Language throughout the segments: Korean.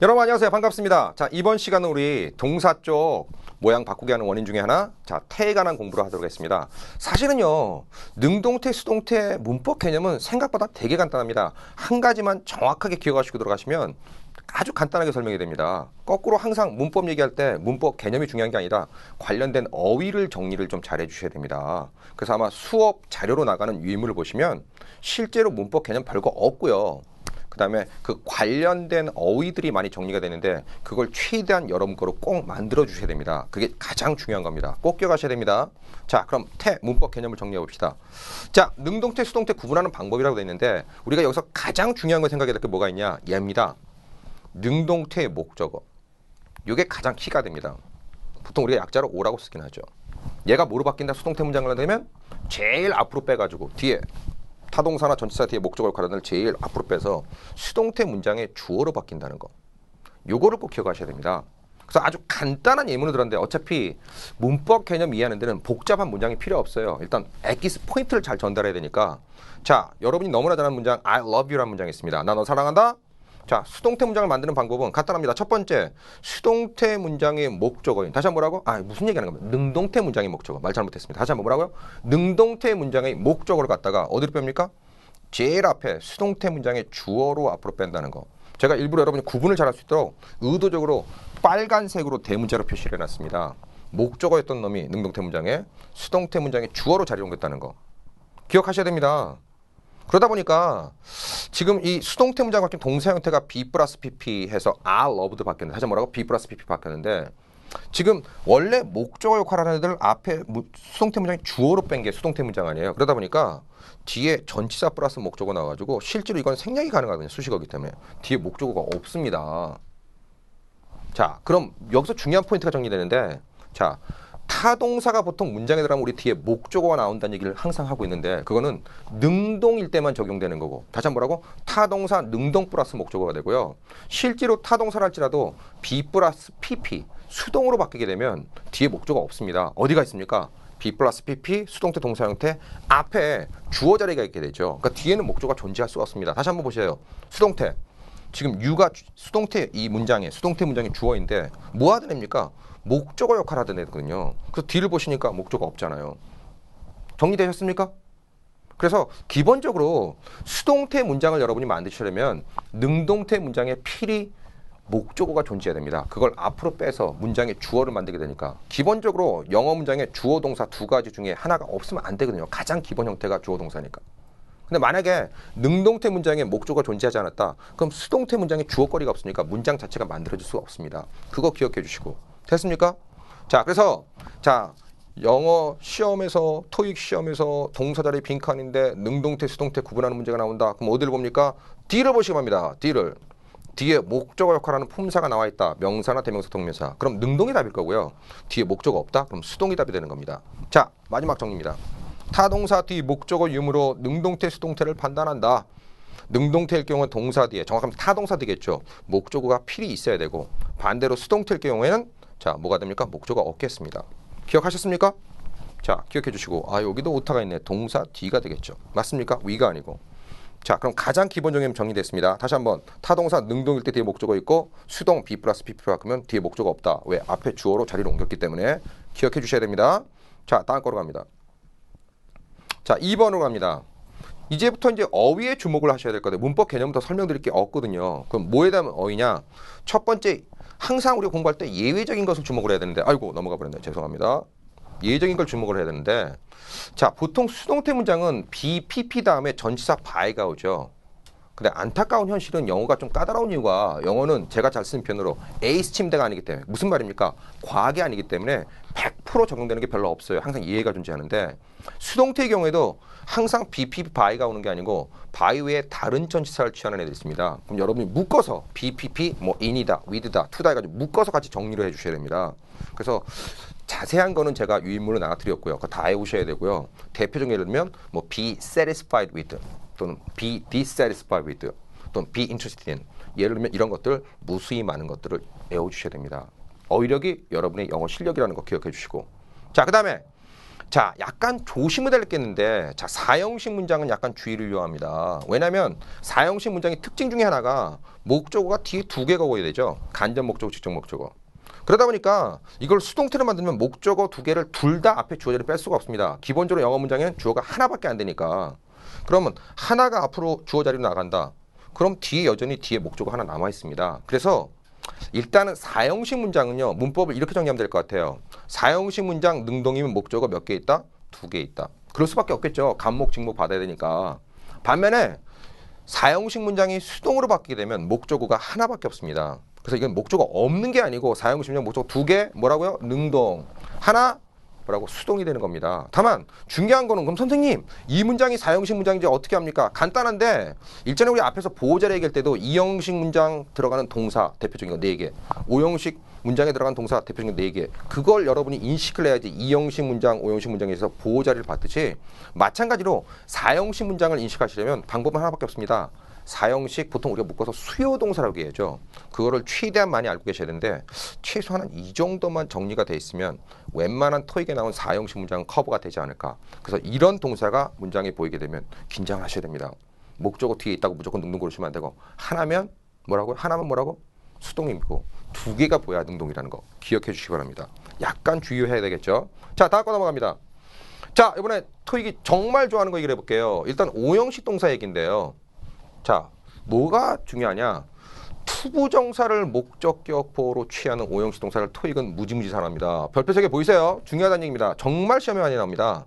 여러분 안녕하세요. 반갑습니다. 자, 이번 시간은 우리 동사 쪽 모양 바꾸게 하는 원인 중에 하나, 자, 태에 관한 공부를 하도록 하겠습니다. 사실은요, 능동태, 수동태 문법 개념은 생각보다 되게 간단합니다. 한 가지만 정확하게 기억하시고 들어가시면 아주 간단하게 설명이 됩니다. 거꾸로 항상 문법 얘기할 때 문법 개념이 중요한 게 아니라 관련된 어휘를 정리를 좀 잘 해 주셔야 됩니다. 그래서 아마 수업 자료로 나가는 유인물을 보시면 실제로 문법 개념 별거 없고요. 그다음에 그 관련된 어휘들이 많이 정리가 되는데 그걸 최대한 여러분 거로 꼭 만들어 주셔야 됩니다. 그게 가장 중요한 겁니다. 꼭 기억하셔야 됩니다. 자, 그럼 태 문법 개념을 정리해 봅시다. 자, 능동태, 수동태 구분하는 방법이라고 돼 있는데 우리가 여기서 가장 중요한 거 생각해야 될 게 뭐가 있냐? 얘입니다. 능동태의 목적어. 이게 가장 키가 됩니다. 보통 우리가 약자로 오라고 쓰긴 하죠. 얘가 뭐로 바뀐다? 수동태 문장을 되면 제일 앞으로 빼가지고 뒤에 타동사나 전치사 뒤에 목적어 역할을 제일 앞으로 빼서 수동태 문장의 주어로 바뀐다는 거. 요거를 꼭 기억하셔야 됩니다. 그래서 아주 간단한 예문을 들었는데 어차피 문법 개념 이해하는 데는 복잡한 문장이 필요 없어요. 일단 엑기스 포인트를 잘 전달해야 되니까 자, 여러분이 너무나 잘하는 문장 I love you라는 문장이 있습니다. 나 너 사랑한다. 자, 수동태 문장을 만드는 방법은 간단합니다. 첫 번째, 수동태 문장의 목적어인. 다시 한번 뭐라고? 아, 무슨 얘기하는 겁니까? 능동태 문장의 목적어. 말 잘못했습니다. 다시 한번 뭐라고요? 능동태 문장의 목적어를 갖다가 어디로 뺍니까? 제일 앞에 수동태 문장의 주어로 앞으로 뺀다는 거. 제가 일부러 여러분이 구분을 잘할 수 있도록 의도적으로 빨간색으로 대문자로 표시를 해놨습니다. 목적어였던 놈이 능동태 문장에 수동태 문장의 주어로 자리 옮겼다는 거. 기억하셔야 됩니다. 그러다 보니까 지금 이 수동태 문장 같은 동사 형태가 be 플러스 pp 해서 are love도 바뀌었는데 다시 뭐라고 be 플러스 pp 바뀌었는데 지금 원래 목적어 역할을 하는 애들 앞에 무- 수동태 문장이 주어로 뺀 게 수동태 문장 아니에요. 그러다 보니까 뒤에 전치사 플러스 목적어 나와가지고 실제로 이건 생략이 가능하거든요. 수식어기 때문에 뒤에 목적어가 없습니다. 자, 그럼 여기서 중요한 포인트가 정리되는데 자 타동사가 보통 문장에 들어가면 우리 뒤에 목적어가 나온다는 얘기를 항상 하고 있는데 그거는 능동일 때만 적용되는 거고 다시 한 번 뭐라고? 타동사 능동 플러스 목적어가 되고요. 실제로 타동사를 할지라도 be 플러스 pp 수동으로 바뀌게 되면 뒤에 목적어 없습니다. 어디가 있습니까? Be 플러스 pp 수동태 동사 형태 앞에 주어 자리가 있게 되죠. 그러니까 뒤에는 목적어가 존재할 수가 없습니다. 다시 한번 보세요. 수동태 지금 유가 주- 수동태 이 문장에 수동태 문장이 주어인데 뭐 하던 애입니까? 목적어 역할 하던 애거든요. 그래서 뒤를 보시니까 목적어 없잖아요. 정리되셨습니까? 그래서 기본적으로 수동태 문장을 여러분이 만드시려면 능동태 문장에 필히 목적어가 존재해야 됩니다. 그걸 앞으로 빼서 문장의 주어를 만들게 되니까 기본적으로 영어 문장에 주어 동사 두 가지 중에 하나가 없으면 안 되거든요. 가장 기본 형태가 주어 동사니까. 근데 만약에 능동태 문장에 목조가 존재하지 않았다. 그럼 수동태 문장에 주어거리가 없으니까 문장 자체가 만들어질 수가 없습니다. 그거 기억해 주시고 됐습니까? 자, 그래서 자 영어 시험에서 토익 시험에서 동사 자리 빈칸인데 능동태 수동태 구분하는 문제가 나온다. 그럼 어디를 봅니까? D를 보시기 바랍니다. D를 뒤에 목적어 역할하는 품사가 나와 있다. 명사나 대명사 동명사. 그럼 능동이 답일 거고요. 뒤에 목적어 없다. 그럼 수동이 답이 되는 겁니다. 자, 마지막 정리입니다. 타동사 뒤 목적어 유무로 능동태 수동태를 판단한다. 능동태일 경우는 동사 뒤에 정확하면 타동사 되겠죠. 목적어가 필히 있어야 되고 반대로 수동태일 경우에는 자 뭐가 됩니까? 목적어가 없겠습니다. 기억하셨습니까? 자 기억해 주시고 아 여기도 오타가 있네. 동사 뒤가 되겠죠. 맞습니까? 위가 아니고. 자 그럼 가장 기본적인 정리됐습니다. 다시 한번 타동사 능동일 때 뒤에 목적어 있고 수동 B 플러스 PP 바꾸면 뒤에 목적어 없다. 왜? 앞에 주어로 자리를 옮겼기 때문에 기억해 주셔야 됩니다. 자 다음 거로 갑니다. 자, 2번으로 갑니다. 이제부터 이제 어휘에 주목을 하셔야 될 거예요. 문법 개념부터 설명드릴 게 없거든요. 그럼 뭐에 대한 어휘냐? 첫 번째, 항상 우리가 공부할 때 예외적인 것을 주목을 해야 되는데, 아이고, 넘어가 버렸네. 죄송합니다. 예외적인 걸 주목을 해야 되는데, 자, 보통 수동태 문장은 BPP 다음에 전치사 by가 오죠. 근데 안타까운 현실은 영어가 좀 까다로운 이유가 영어는 제가 잘 쓰는 편으로 에이스 침대가 아니기 때문에 무슨 말입니까? 과학이 아니기 때문에 100% 적용되는 게 별로 없어요. 항상 이해가 존재하는데 수동태의 경우에도 항상 BPP by가 오는 게 아니고 by 외에 다른 전치사를 취하는 애들이 있습니다. 그럼 여러분이 묶어서 BPP 뭐 in이다, with다, to다 해가지고 묶어서 같이 정리를 해주셔야 됩니다. 그래서 자세한 거는 제가 유인물로 나눠드렸고요. 그거 다 외우셔야 되고요. 대표적인 예를 들면 뭐 be satisfied with 또는 be dissatisfied with 또는 be interested in 예를 들면 이런 것들 무수히 많은 것들을 외워주셔야 됩니다. 어휘력이 여러분의 영어 실력이라는 거 기억해 주시고 자 그 다음에 자, 약간 조심을 겠는데 자, 사형식 문장은 약간 주의를 요합니다. 왜냐하면 사형식 문장의 특징 중에 하나가 목적어가 뒤에 두 개가 오야 되죠. 간접 목적어, 직접 목적어. 그러다 보니까 이걸 수동태로 만들면 목적어 두 개를 둘 다 앞에 주어 자리를 뺄 수가 없습니다. 기본적으로 영어 문장에는 주어가 하나밖에 안 되니까. 그러면 하나가 앞으로 주어 자리로 나간다. 그럼 뒤에 여전히 뒤에 목적어 하나 남아 있습니다. 그래서 일단은 사형식 문장은요 문법을 이렇게 정리하면 될 것 같아요. 사형식 문장 능동이면 목적어 몇 개 있다? 두 개 있다. 그럴 수밖에 없겠죠. 간목, 직목 받아야 되니까. 반면에 사형식 문장이 수동으로 바뀌게 되면 목적어가 하나밖에 없습니다. 그래서 이건 목적어 없는 게 아니고 사형식 문장 목적어 두 개 뭐라고요? 능동 하나 뭐라고 수동이 되는 겁니다. 다만 중요한 거는 그럼 선생님 이 문장이 사형식 문장인지 어떻게 합니까? 간단한데 일전에 우리 앞에서 보호자를 얘기할 때도 이형식 문장 들어가는 동사 대표적인 거 네 개, 오형식 문장에 들어간 동사 대표적인 거네 개. 그걸 여러분이 인식을 해야지 이형식 문장, 오형식 문장에서 보호자를 받듯이 마찬가지로 사형식 문장을 인식하시려면 방법은 하나밖에 없습니다. 사형식 보통 우리가 묶어서 수요 동사라고 얘기하죠. 그거를 최대한 많이 알고 계셔야 되는데 최소한 이 정도만 정리가 돼 있으면 웬만한 토익에 나온 사형식 문장은 커버가 되지 않을까. 그래서 이런 동사가 문장에 보이게 되면 긴장하셔야 됩니다. 목적어 뒤에 있다고 무조건 능동 고르시면 안 되고 하나면 뭐라고요? 하나면 뭐라고? 수동이고 두 개가 보여야 능동이라는 거 기억해 주시기 바랍니다. 약간 주의해야 되겠죠. 자, 다음 거 넘어갑니다. 자, 이번에 토익이 정말 좋아하는 거 얘기를 해볼게요. 일단 오형식 동사 얘기인데요. 자, 뭐가 중요하냐? 투부정사를 목적격보로 취하는 오형식 동사를 토익은 무지무지 잘합니다. 별표 세개 보이세요? 중요하다는 얘기입니다. 정말 시험에 많이 나옵니다.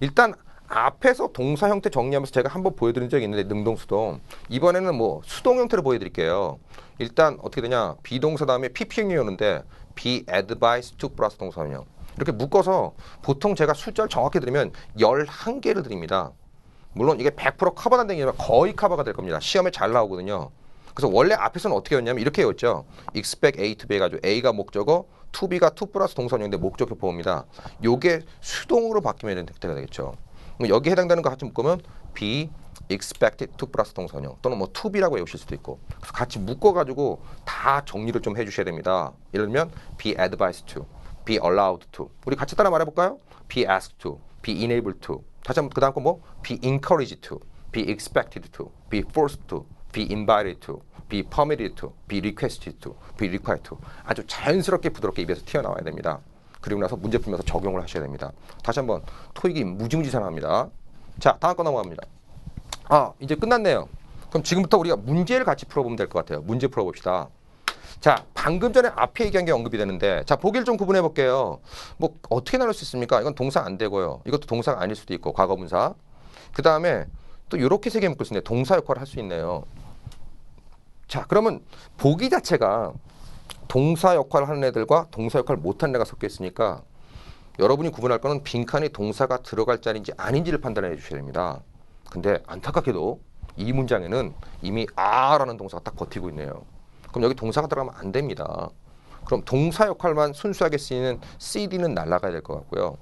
일단 앞에서 동사 형태 정리하면서 제가 한번 보여드린 적이 있는데 능동 수동 이번에는 뭐 수동 형태로 보여드릴게요. 일단 어떻게 되냐 비동사 다음에 PP형이 오는데 be advised to 플러스 동사원형 이렇게 묶어서 보통 제가 숫자를 정확히 드리면 11개를 드립니다. 물론 이게 100% 커버가 안 되는 게 아니라 거의 커버가 될 겁니다. 시험에 잘 나오거든요. 그래서 원래 앞에서는 어떻게 였냐면 이렇게 였죠. expect A to B 해가지고 A가 목적어, to B가 to 플러스 동사형인데 목적어 보호입니다. 요게 수동으로 바뀌면 되가 되겠죠. 그럼 여기 해당되는 거 같이 묶으면 be expected to 플러스 동사형 또는 뭐 to be라고 외우실 수도 있고 그래서 같이 묶어가지고 다 정리를 좀 해주셔야 됩니다. 예를 들면 be advised to, be allowed to 우리 같이 따라 말해볼까요? be asked to, be enabled to 다시 한번 그 다음 거 뭐? be encouraged to, be expected to, be forced to, be invited to, be permitted to, be requested to, be required to 아주 자연스럽게 부드럽게 입에서 튀어나와야 됩니다. 그리고 나서 문제 풀면서 적용을 하셔야 됩니다. 다시 한번 토익이 무지무지 잘합니다. 자, 다음 거 넘어갑니다. 아, 이제 끝났네요. 그럼 지금부터 우리가 문제를 같이 풀어보면 될 것 같아요. 문제 풀어봅시다. 자, 방금 전에 앞에 얘기한 게 언급이 되는데, 자, 보기를 좀 구분해 볼게요. 뭐, 어떻게 나눌 수 있습니까? 이건 동사 안 되고요. 이것도 동사가 아닐 수도 있고, 과거분사. 그 다음에 또 이렇게 세 개 묶을 수 있네요. 동사 역할을 할 수 있네요. 자, 그러면 보기 자체가 동사 역할을 하는 애들과 동사 역할을 못하는 애가 섞여 있으니까 여러분이 구분할 거는 빈칸에 동사가 들어갈 자리인지 아닌지를 판단해 주셔야 됩니다. 근데 안타깝게도 이 문장에는 이미 아라는 동사가 딱 버티고 있네요. 그럼 여기 동사가 들어가면 안 됩니다. 그럼 동사 역할만 순수하게 쓰이는 CD는 날라가야 될 것 같고요.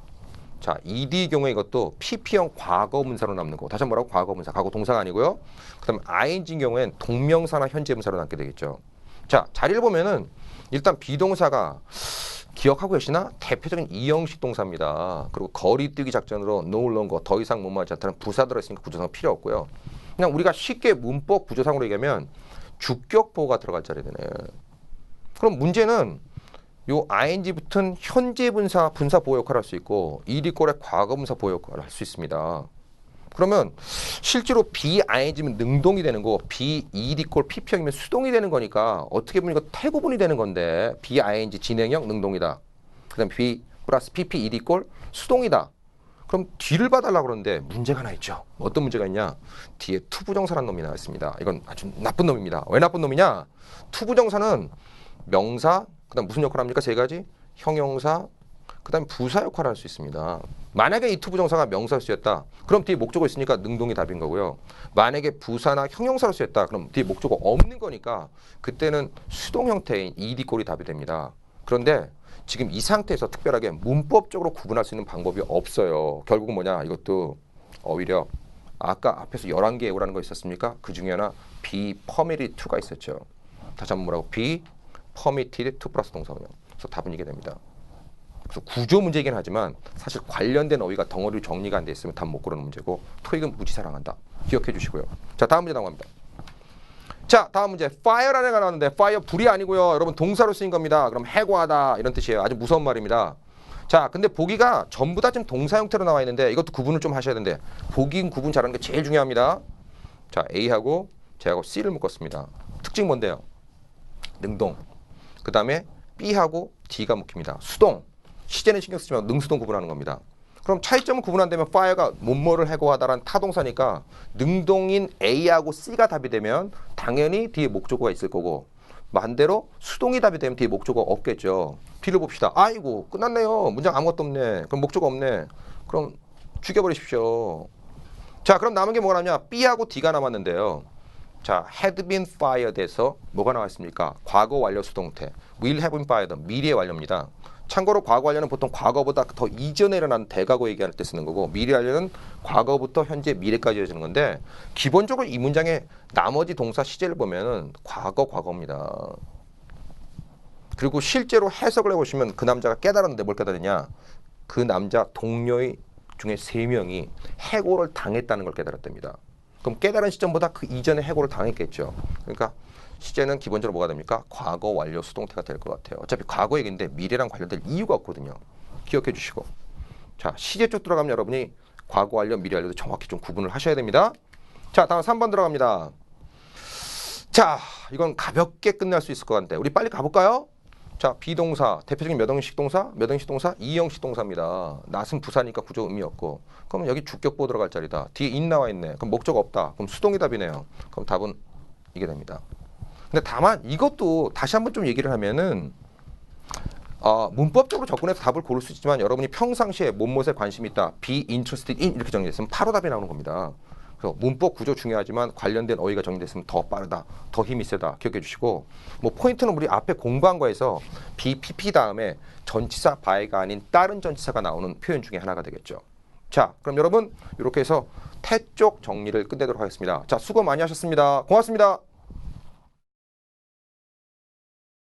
자, ED 경우에 이것도 PP형 과거 문사로 남는 거. 다시 한번 뭐라고? 과거 문사. 과거 동사가 아니고요. 그다음에 ING 경우엔 동명사나 현재 문사로 남게 되겠죠. 자, 자리를 보면은 일단 비동사가 기억하고 계시나? 대표적인 이형식 동사입니다. 그리고 거리 뛰기 작전으로 no longer 더 이상 뭐뭐하지 않다는 부사 들어있으니까 부조상 필요 없고요. 그냥 우리가 쉽게 문법 구조상으로 얘기하면 주격 보호가 들어갈 자리되네. 그럼 문제는 요 ing 붙은 현재 분사 분사 보호 역할을 할 수 있고 ed 꼴의 과거 분사 보호 역할을 할 수 있습니다. 그러면 실제로 BING면 능동이 되는 거고 BED 꼴 PP형이면 수동이 되는 거니까 어떻게 보면 이거 태구분이 되는 건데 BING 진행형 능동이다. 그다음 B 플러스 PPED 꼴 수동이다. 그럼 뒤를 봐달라고 그러는데 문제가 하나 있죠. 어떤 문제가 있냐? 뒤에 투부정사라는 놈이 나와 있습니다. 이건 아주 나쁜 놈입니다. 왜 나쁜 놈이냐? 투부정사는 명사, 그 다음 무슨 역할을 합니까? 세 가지 형용사, 그 다음에 부사 역할을 할 수 있습니다. 만약에 이 투부정사가 명사로 쓰였다. 그럼 뒤에 목적어 있으니까 능동이 답인 거고요. 만약에 부사나 형용사로 쓰였다. 그럼 뒤에 목적어 없는 거니까 그때는 수동 형태인 ed 꼴이 답이 됩니다. 그런데 지금 이 상태에서 특별하게 문법적으로 구분할 수 있는 방법이 없어요. 결국은 뭐냐? 이것도 오히려 아까 앞에서 11개 오라는 거 있었습니까? 그 중에 하나 be permitted to가 있었죠. 다시 한번 뭐라고? be permitted to 플러스 동사원형. 그래서 답은 이게 됩니다. 그래서 구조 문제이긴 하지만 사실 관련된 어휘가 덩어리 정리가 안 돼 있으면 답 못 고르는 문제고 토익은 무지 사랑한다. 기억해 주시고요. 자 다음 문제 나갑니다. 자 다음 문제 fire라는 애가 나왔는데 fire 불이 아니고요. 여러분 동사로 쓰인 겁니다. 그럼 해고하다 이런 뜻이에요. 아주 무서운 말입니다. 자 근데 보기가 전부 다 지금 동사 형태로 나와 있는데 이것도 구분을 좀 하셔야 되는데 보기 구분 잘하는 게 제일 중요합니다. 자 A하고 J하고 C를 묶었습니다. 특징 뭔데요? 능동. 그 다음에 B하고 D가 묶입니다. 수동. 시제는 신경 쓰지 말고 능수동 구분하는 겁니다. 그럼 차이점을 구분한다면 fire가 뭐뭐를 해고하다라는 타동사니까 능동인 A하고 C가 답이 되면 당연히 뒤에 목적어가 있을 거고 반대로 수동이 답이 되면 뒤에 목적어가 없겠죠. B를 봅시다. 아이고 끝났네요. 문장 아무것도 없네. 그럼 목적어 없네. 그럼 죽여버리십시오. 자 그럼 남은 게 뭐가 남냐? B하고 D가 남았는데요. 자, had been fired에서 뭐가 나왔습니까? 과거 완료 수동태. will have been fired. 미래의 완료입니다. 참고로 과거 완료는 보통 과거보다 더 이전에 일어난 대과거 얘기할 때 쓰는 거고 미래 완료는 과거부터 현재 미래까지 이어지는 건데 기본적으로 이 문장의 나머지 동사 시제를 보면은 과거 과거입니다. 그리고 실제로 해석을 해보시면 그 남자가 깨달았는데 뭘 깨달았냐? 그 남자 동료의 중에 세 명이 해고를 당했다는 걸 깨달았답니다. 그럼 깨달은 시점보다 그 이전에 해고를 당했겠죠. 그러니까 시제는 기본적으로 뭐가 됩니까? 과거 완료 수동태가 될 것 같아요. 어차피 과거 얘기인데 미래랑 관련될 이유가 없거든요. 기억해 주시고. 자, 시제 쪽 들어가면 여러분이 과거 완료, 미래 완료도 정확히 좀 구분을 하셔야 됩니다. 자, 다음 3번 들어갑니다. 자, 이건 가볍게 끝날 수 있을 것 같은데 우리 빨리 가볼까요? 자, 비동사 대표적인 몇 형식 동사? 몇 형식 동사? 이형식 동사입니다. 낫은 부사니까 구조 의미 없고. 그럼 여기 주격보 들어갈 자리다. 뒤에 인 나와 있네. 그럼 목적 없다. 그럼 수동이 답이네요. 그럼 답은 이게 됩니다. 근데 다만 이것도 다시 한번 좀 얘기를 하면은 어, 문법적으로 접근해서 답을 고를 수 있지만 여러분이 평상시에 뭔뭇에 관심이 있다. be interested in 이렇게 정리했으면 바로 답이 나오는 겁니다. 그래서 문법 구조 중요하지만 관련된 어휘가 정리됐으면 더 빠르다, 더 힘이 세다 기억해 주시고 뭐 포인트는 우리 앞에 공부한 거에서 BPP 다음에 전치사 바이가 아닌 다른 전치사가 나오는 표현 중에 하나가 되겠죠. 자, 그럼 여러분 이렇게 해서 태 쪽 정리를 끝내도록 하겠습니다. 자, 수고 많이 하셨습니다. 고맙습니다.